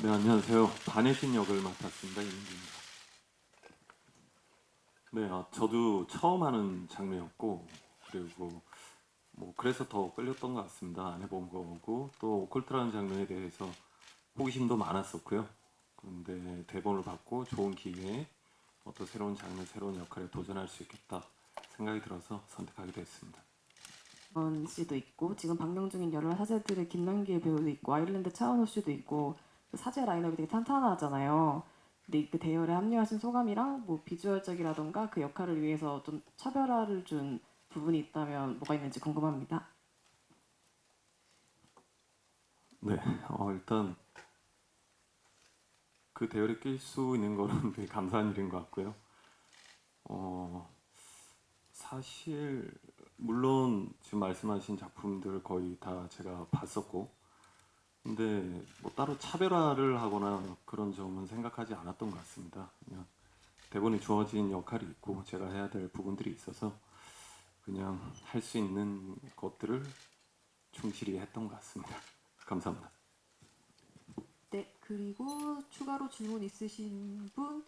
네, 안녕하세요. 반혜신 역을 맡았습니다. 이민기입니다. 네, 아, 저도 처음 하는 장르였고 그리고 뭐 그래서 더 끌렸던 것 같습니다. 안 해본 거고 또 오컬트라는 장르에 대해서 호기심도 많았었고요. 그런데 대본을 받고 좋은 기회에 어떤 새로운 장르, 새로운 역할에 도전할 수 있겠다 생각이 들어서 선택하게 됐습니다. 원 씨도 있고 지금 방영 중인 여러 사제들의 김남길 배우도 있고 아일랜드 차은호 씨도 있고 그 사제 라인업이 되게 탄탄하잖아요. 근데 그 대열에 합류하신 소감이랑 뭐 비주얼적이라던가 그 역할을 위해서 좀 차별화를 준 부분이 있다면 뭐가 있는지 궁금합니다. 네, 어, 일단 그 대열에 낄 수 있는 거는 되게 감사한 일인 것 같고요. 어, 사실 물론 지금 말씀하신 작품들 거의 다 제가 봤었고, 근데 뭐 따로 차별화를 하거나 그런 점은 생각하지 않았던 것 같습니다. 그냥 대본에 주어진 역할이 있고 제가 해야 될 부분들이 있어서 그냥 할 수 있는 것들을 충실히 했던 것 같습니다. 감사합니다. 네, 그리고 추가로 질문 있으신 분